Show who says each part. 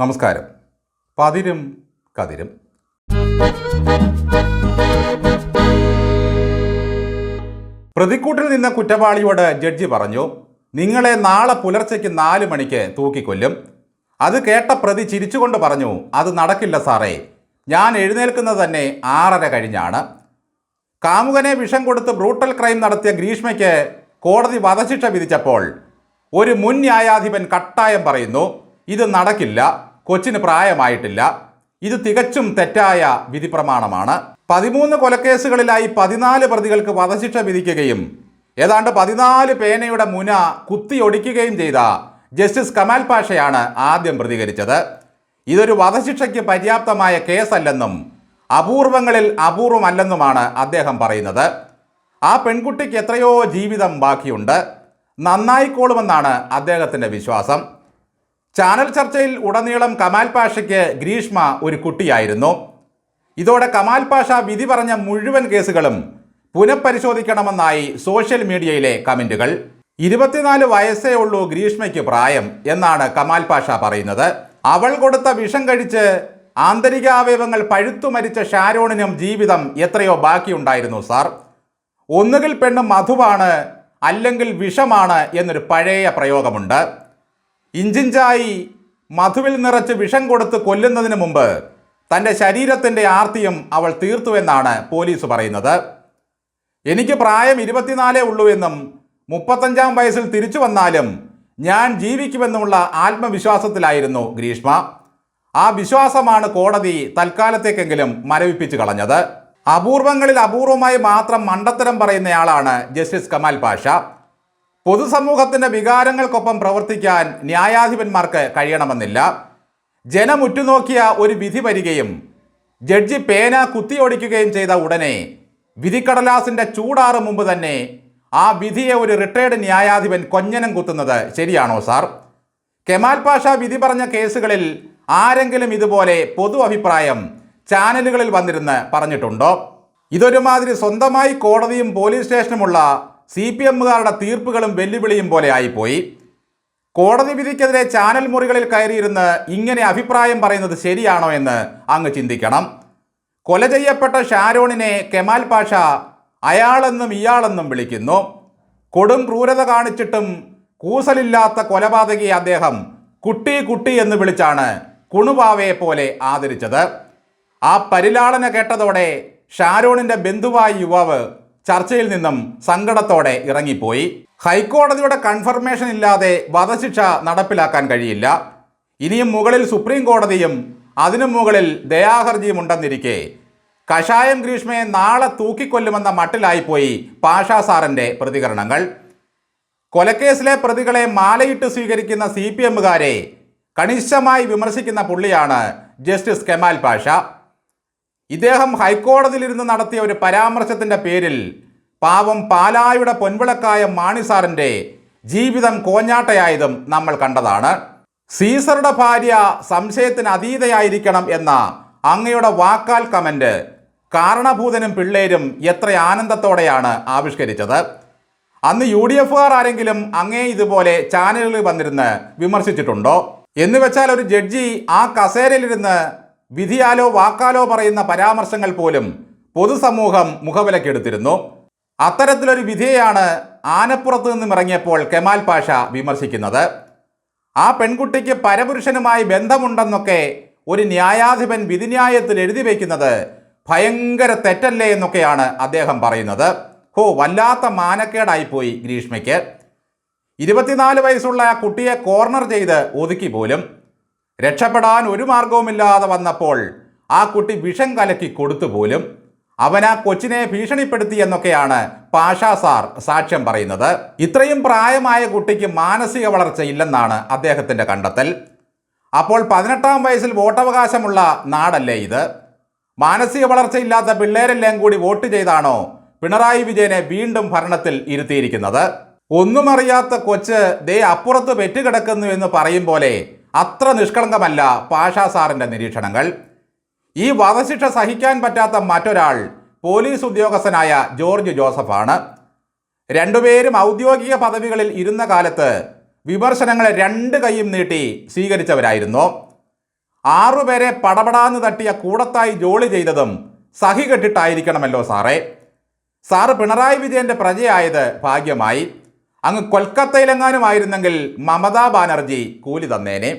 Speaker 1: നമസ്കാരം. പതിരും കതിരും. പ്രതിക്കൂട്ടിൽ നിന്ന കുറ്റവാളിയോട് ജഡ്ജി പറഞ്ഞു നിങ്ങളെ നാളെ പുലർച്ചയ്ക്ക് നാല് മണിക്ക് തൂക്കിക്കൊല്ലും. അത് കേട്ട പ്രതി ചിരിച്ചുകൊണ്ട് പറഞ്ഞു അത് നടക്കില്ല സാറേ. ഞാൻ എഴുന്നേൽക്കുന്നത് തന്നെ ആറര കഴിഞ്ഞാണ്. കാമുകനെ വിഷം കൊടുത്ത് ബ്രൂട്ടൽ ക്രൈം നടത്തിയ ഗ്രീഷ്മയ്ക്ക് കോടതി വധശിക്ഷ വിധിച്ചപ്പോൾ ഒരു മുൻ ന്യായാധിപൻ കട്ടായം പറയുന്നു ഇത് നടക്കില്ല കൊച്ചിന് പ്രായമായിട്ടില്ല ഇത് തികച്ചും തെറ്റായ വിധി പ്രമാണമാണ് പതിമൂന്ന് കൊലക്കേസുകളിലായി പതിനാല് പ്രതികൾക്ക് വധശിക്ഷ വിധിക്കുകയും ഏതാണ്ട് പതിനാല് പേനയുടെ മുന കുത്തിയൊടിക്കുകയും ചെയ്ത ജസ്റ്റിസ് കമാൽ പാഷയാണ് ആദ്യം പ്രതികരിച്ചത്. ഇതൊരു വധശിക്ഷയ്ക്ക് പര്യാപ്തമായ കേസല്ലെന്നും അപൂർവങ്ങളിൽ അപൂർവമല്ലെന്നുമാണ് അദ്ദേഹം പറയുന്നത്. ആ പെൺകുട്ടിക്ക് എത്രയോ ജീവിതം ബാക്കിയുണ്ട്. നന്നായിക്കോളുമെന്നാണ് അദ്ദേഹത്തിന്റെ വിശ്വാസം. ചാനൽ ചർച്ചയിൽ ഉടനീളം കമാൽ പാഷയ്ക്ക് ഗ്രീഷ്മ ഒരു കുട്ടിയായിരുന്നു. ഇതോടെ കമാൽ പാഷ വിധി പറഞ്ഞ മുഴുവൻ കേസുകളും പുനഃപരിശോധിക്കണമെന്നായി സോഷ്യൽ മീഡിയയിലെ കമന്റുകൾ ഇരുപത്തിനാല് വയസ്സേ ഉള്ളൂ ഗ്രീഷ്മയ്ക്ക് പ്രായം എന്നാണ് കമാൽ പാഷ പറയുന്നത്. അവൾ കൊടുത്ത വിഷം കഴിച്ച് ആന്തരികാവയവങ്ങൾ പഴുത്തു മരിച്ച ഷാരോണിനും ജീവിതം എത്രയോ ബാക്കിയുണ്ടായിരുന്നു സാർ. ഒന്നുകിൽ പെണ്ണ് മധുവാണ് അല്ലെങ്കിൽ വിഷമാണ് എന്നൊരു പഴയ പ്രയോഗമുണ്ട്. ഇഞ്ചിഞ്ചായി മധുവിൽ നിറച്ച് വിഷം കൊടുത്ത് കൊല്ലുന്നതിന് മുമ്പ് തന്റെ ശരീരത്തിന്റെ ആർത്തിയും അവൾ തീർത്തുവെന്നാണ് പോലീസ് പറയുന്നത്. എനിക്ക് പ്രായം ഇരുപത്തിനാലേ ഉള്ളൂ എന്നും മുപ്പത്തഞ്ചാം വയസ്സിൽ തിരിച്ചു വന്നാലും ഞാൻ ജീവിക്കുമെന്നുമുള്ള ആത്മവിശ്വാസത്തിലായിരുന്നു ഗ്രീഷ്മ. ആ വിശ്വാസമാണ് കോടതി തൽക്കാലത്തേക്കെങ്കിലും മരവിപ്പിച്ചു കളഞ്ഞത്. അപൂർവങ്ങളിൽ അപൂർവമായി മാത്രം മണ്ടത്തരം പറയുന്നയാളാണ് ജസ്റ്റിസ് കമാൽ പാഷ. പൊതുസമൂഹത്തിന്റെ വികാരങ്ങൾക്കൊപ്പം പ്രവർത്തിക്കാൻ ന്യായാധിപന്മാർക്ക് കഴിയണമെന്നില്ല. ജനം ഉറ്റുനോക്കിയ ഒരു വിധി വരികയും ജഡ്ജി പേന കുത്തിയൊടിക്കുകയും ചെയ്ത ഉടനെ വിധിക്കടലാസിന്റെ ചൂടാറ് മുമ്പ് തന്നെ ആ വിധിയെ ഒരു റിട്ടയർഡ് ന്യായാധിപൻ കൊഞ്ഞനം കുത്തുന്നത് ശരിയാണോ സാർ? കെമാൽ പാഷ വിധി പറഞ്ഞ കേസുകളിൽ ആരെങ്കിലും ഇതുപോലെ പൊതു അഭിപ്രായം ചാനലുകളിൽ വന്നിരുന്ന് പറഞ്ഞിട്ടുണ്ടോ? ഇതൊരുമാതിരി സ്വന്തമായി കോടതിയും പോലീസ് സ്റ്റേഷനുമുള്ള സി പി എമ്മുകാരുടെ തീർപ്പുകളും വെല്ലുവിളിയും പോലെ ആയിപ്പോയി. കോടതി വിധിക്കെതിരെ ചാനൽ മുറികളിൽ കയറിയിരുന്ന് ഇങ്ങനെ അഭിപ്രായം പറയുന്നത് ശരിയാണോ എന്ന് അങ്ങ് ചിന്തിക്കണം. കൊല ചെയ്യപ്പെട്ട ഷാരോണിനെ കെമാൽ പാഷ അയാളെന്നും ഇയാളെന്നും വിളിക്കുന്നു. കൊടും ക്രൂരത കാണിച്ചിട്ടും കൂസലില്ലാത്ത കൊലപാതകയെ അദ്ദേഹം കുട്ടി കുട്ടി എന്ന് വിളിച്ചാണ് കുണുവാവയെ പോലെ ആദരിച്ചത്. ആ പരിലാളന കേട്ടതോടെ ഷാരോണിന്റെ ബന്ധുവായ യുവാവ് ചർച്ചയിൽ നിന്നും സങ്കടത്തോടെ ഇറങ്ങിപ്പോയി. ഹൈക്കോടതിയുടെ കൺഫർമേഷൻ ഇല്ലാതെ വധശിക്ഷ നടപ്പിലാക്കാൻ കഴിയില്ല. ഇനിയും മുകളിൽ സുപ്രീം കോടതിയും അതിനു മുകളിൽ ദയാഹർജിയും ഉണ്ടെന്നിരിക്കെ. കഷായം ഗ്രീഷ്മയെ നാളെ തൂക്കിക്കൊല്ലുമെന്ന മട്ടിലായിപ്പോയി പാഷാ സാറിന്റെ പ്രതികരണങ്ങൾ. കൊലക്കേസിലെ പ്രതികളെ മാലയിട്ട് സ്വീകരിക്കുന്ന സി പി എമ്മുകാരെ കണിശമായി വിമർശിക്കുന്ന പുള്ളിയാണ് ജസ്റ്റിസ് കെമാൽ പാഷ. ഇദ്ദേഹം ഹൈക്കോടതിയിലിരുന്ന് നടത്തിയ ഒരു പരാമർശത്തിന്റെ പേരിൽ പാവം പാലായുടെ പൊൻവിളക്കായ മാണിസാറിന്റെ ജീവിതം കോഞ്ഞാട്ടയായതും നമ്മൾ കണ്ടതാണ്. സീസറുടെ ഭാര്യ സംശയത്തിന് അതീതയായിരിക്കണം എന്ന അങ്ങയുടെ വാക്കാൽ കമന്റ് കാരണഭൂതനും പിള്ളേരും എത്ര ആനന്ദത്തോടെയാണ് ആവിഷ്കരിച്ചത്. അന്ന് യു ഡി എഫുകാർ ആരെങ്കിലും അങ്ങേ ഇതുപോലെ ചാനലുകളിൽ വന്നിരുന്ന് വിമർശിച്ചിട്ടുണ്ടോ? എന്ന് വെച്ചാൽ ഒരു ജഡ്ജി ആ കസേരയിലിരുന്ന് വിധിയാലോ വാക്കാലോ പറയുന്ന പരാമർശങ്ങൾ പോലും പൊതുസമൂഹം മുഖവിലക്കെടുത്തിരുന്നു. അത്തരത്തിലൊരു വിധിയെയാണ് ആനപ്പുറത്ത് നിന്നും ഇറങ്ങിയപ്പോൾ കെമാൽ പാഷ വിമർശിക്കുന്നത്. ആ പെൺകുട്ടിക്ക് പരപുരുഷനുമായി ബന്ധമുണ്ടെന്നൊക്കെ ഒരു ന്യായാധിപൻ വിധിന്യായത്തിൽ എഴുതി വയ്ക്കുന്നത് ഭയങ്കര തെറ്റല്ലേ എന്നൊക്കെയാണ് അദ്ദേഹം പറയുന്നത്. ഹോ വല്ലാത്ത മാനക്കേടായിപ്പോയി ഗ്രീഷ്മയ്ക്ക്. ഇരുപത്തിനാല് വയസ്സുള്ള ആ കുട്ടിയെ കോർണർ ചെയ്ത് ഒതുക്കി പോലും. രക്ഷപ്പെടാൻ ഒരു മാർഗവുമില്ലാതെ വന്നപ്പോൾ ആ കുട്ടി വിഷം കലക്കി കൊടുത്തു പോലും അവൻ ആ കൊച്ചിനെ ഭീഷണിപ്പെടുത്തി എന്നൊക്കെയാണ് പാഷാ സാർ സാക്ഷ്യം പറയുന്നത്. ഇത്രയും പ്രായമായ കുട്ടിക്ക് മാനസിക വളർച്ച ഇല്ലെന്നാണ് അദ്ദേഹത്തിന്റെ കണ്ടെത്തൽ. അപ്പോൾ പതിനെട്ടാം വയസ്സിൽ വോട്ടവകാശമുള്ള നാടല്ലേ ഇത്? മാനസിക വളർച്ചയില്ലാത്ത പിള്ളേരെല്ലാം കൂടി വോട്ട് ചെയ്താണോ പിണറായി വിജയനെ വീണ്ടും ഭരണത്തിൽ ഇരുത്തിയിരിക്കുന്നത്? ഒന്നും അറിയാത്ത കൊച്ച് ദേ അപ്പുറത്ത് പെറ്റുകിടക്കുന്നു എന്ന് പറയും പോലെ അത്ര നിഷ്കളങ്കമല്ല പാഷാ സാറിന്റെ നിരീക്ഷണങ്ങൾ. ഈ വധശിക്ഷ സഹിക്കാൻ പറ്റാത്ത മറ്റൊരാൾ പോലീസ് ഉദ്യോഗസ്ഥനായ ജോർജ് ജോസഫാണ്. രണ്ടുപേരും ഔദ്യോഗിക പദവികളിൽ ഇരുന്ന കാലത്ത് വിമർശനങ്ങളെ രണ്ട് കൈയും നീട്ടി സ്വീകരിച്ചവരായിരുന്നു. ആറുപേരെ പടപടാന്ന് തട്ടിയ കൂടത്തായി ജോളി ചെയ്തതും സഹി കെട്ടിട്ടായിരിക്കണമല്ലോ സാറേ. സാറ് പിണറായി വിജയന്റെ പ്രജയായത് ഭാഗ്യമായി. അങ്ങ് കൊൽക്കത്തയിലെങ്ങാനും ആയിരുന്നെങ്കിൽ മമതാ ബാനർജി കൂലി തന്നേനെ.